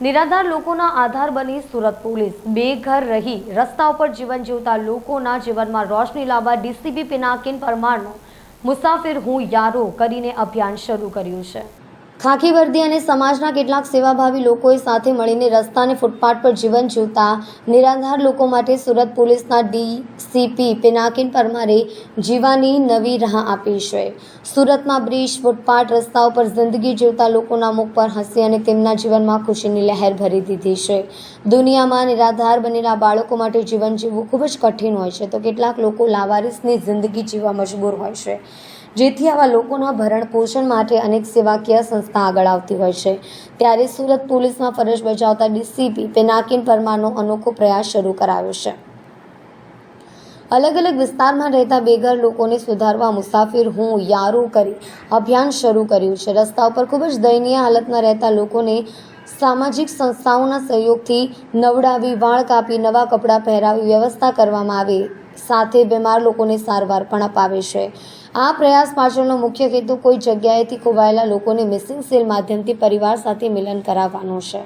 નિરાધાર લોકોના આધાર બની સુરત પોલીસ. બેઘર રહી, રસ્તા ઉપર જીવન જીવતા લોકોના જીવનમાં રોશની લાવવા ડીસીપી પિનાકિન પરમારનો મુસાફિર હું યારો કરીને અભિયાન શરૂ કર્યું છે. ખાખી વર્દી અને સમાજના કેટલાક સેવાભાવી લોકોએ સાથે મળીને રસ્તા અને ફૂટપાથ પર જીવન જીવતા નિરાધાર લોકો માટે સુરત પોલીસના ડીસીપી પિનાકિન પરમારે જીવાની નવી રાહ આપી છે. સુરતમાં બ્રિજ, ફૂટપાથ રસ્તા ઉપર જિંદગી જીવતા લોકોના મુખ પર હસી અને તેમના જીવનમાં ખુશીની લહેર ભરી દીધી છે. દુનિયામાં નિરાધાર બનેલા બાળકો માટે જીવન જીવવું ખૂબ જ કઠિન હોય છે. તો કેટલાક લોકો લાવારિસની જિંદગી જીવવા મજબૂર હોય છે. જેથી આવા લોકોના ભરણ પોષણ માટે અનેક સેવાકીય સંસ્થા આગળ આવતી હોય છે. ત્યારે સુરત પોલીસમાં ફરજ બજાવતા ડીસીપી પેનાકિન પરમારનો અનોખો પ્રયાસ શરૂ કરાયો છે. અલગ અલગ વિસ્તારમાં રહેતા બેઘર લોકોને સુધારવા મુસાફિર હું યારો કરી અભિયાન શરૂ કર્યું છે. રસ્તા ઉપર ખૂબ જ દયનીય હાલતમાં રહેતા લોકોને સામાજિક સંસ્થાઓના સહયોગથી નવડાવી વાળ કાપી નવા કપડાં પહેરાવી વ્યવસ્થા કરવામાં આવે. સાથે બીમાર લોકોને સારવાર પણ અપાવે છે. આ પ્રયાસ પાછળનો મુખ્ય હેતુ કોઈ જગ્યાએથી ખોવાયેલા લોકોને મિસિંગ સેલ માધ્યમથી પરિવાર સાથે મિલન કરાવવાનો છે.